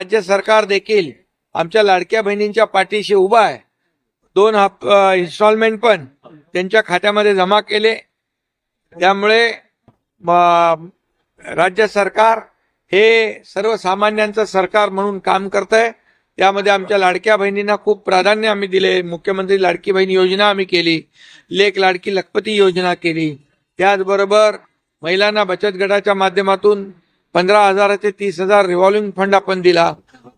राज्य सरकार देखील आमच्या लाडक्या बहिणींच्या पाठीशी उभा आहे. दोन हप इन्स्टॉलमेंट पण त्यांच्या खात्यामध्ये जमा केले. त्यामुळे राज्य सरकार हे सर्वसामान्यांचं सरकार म्हणून काम करत आहे त्यामध्ये आमच्या लाडक्या बहिणींना खूप प्राधान्य आम्ही दिले. मुख्यमंत्री लाडकी बहीण योजना आम्ही केली. लेख लाडकी लखपती योजना केली. त्याचबरोबर महिलांना बचत गटाच्या माध्यमातून पंधरा हजाराचे तीस हजार रिव्हॉल्विंग फंड आपण दिला.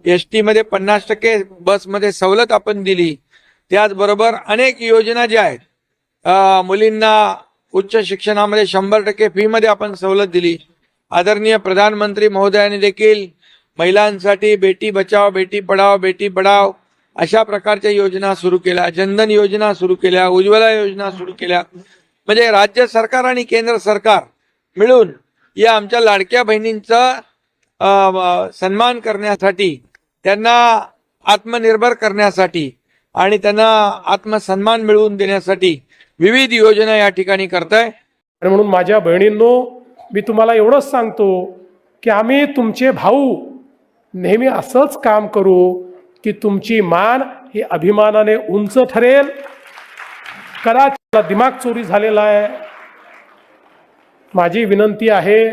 एसमध्ये पन्नास टक्के बसमध्ये सवलत आपण दिली. त्याचबरोबर अनेक योजना ज्या आहेत मुलींना उच्च शिक्षणामध्ये शंभर टक्के फीमध्ये आपण सवलत दिली. आदरणीय प्रधानमंत्री महोदयाने देखील महिलांसाठी बेटी बचाव बेटी पढाव बेटी पढाव अशा प्रकारच्या योजना सुरू केल्या. जनधन योजना सुरू केल्या उज्ज्वला योजना सुरू केल्या. म्हणजे राज्य सरकार आणि केंद्र सरकार मिळून या आमच्या लाडक्या बहिणींचा सन्मान करण्यासाठी त्यांना आत्मनिर्भर करण्यासाठी आणि त्यांना आत्मसन्मान मिळवून देण्यासाठी विविध योजना या ठिकाणी करताय. आणि म्हणून माझ्या बहिणींनो मी तुम्हाला एवढंच सांगतो की आम्ही तुमचे भाऊ नेहमी असंच काम करू की तुमची मान ही अभिमानाने उंच ठरेल. कदाचित मला दिमाग चोरी झालेला आहे. माझी विनंती आहे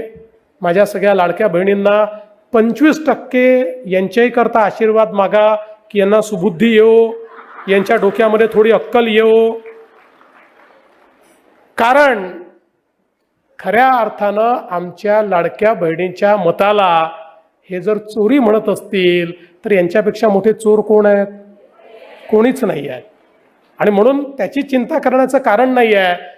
माझ्या सगळ्या लाडक्या बहिणींना पंचवीस टक्के यांच्याही करता आशीर्वाद मागा की यांना सुबुद्धी येऊ यांच्या डोक्यामध्ये थोडी अक्कल येऊ कारण खऱ्या अर्थानं आमच्या लाडक्या बहिणींच्या मताला हे जर चोरी म्हणत असतील तर यांच्यापेक्षा मोठे चोर कोण आहेत? कोणीच नाही आहे. आणि म्हणून त्याची चिंता करण्याचं कारण नाही आहे.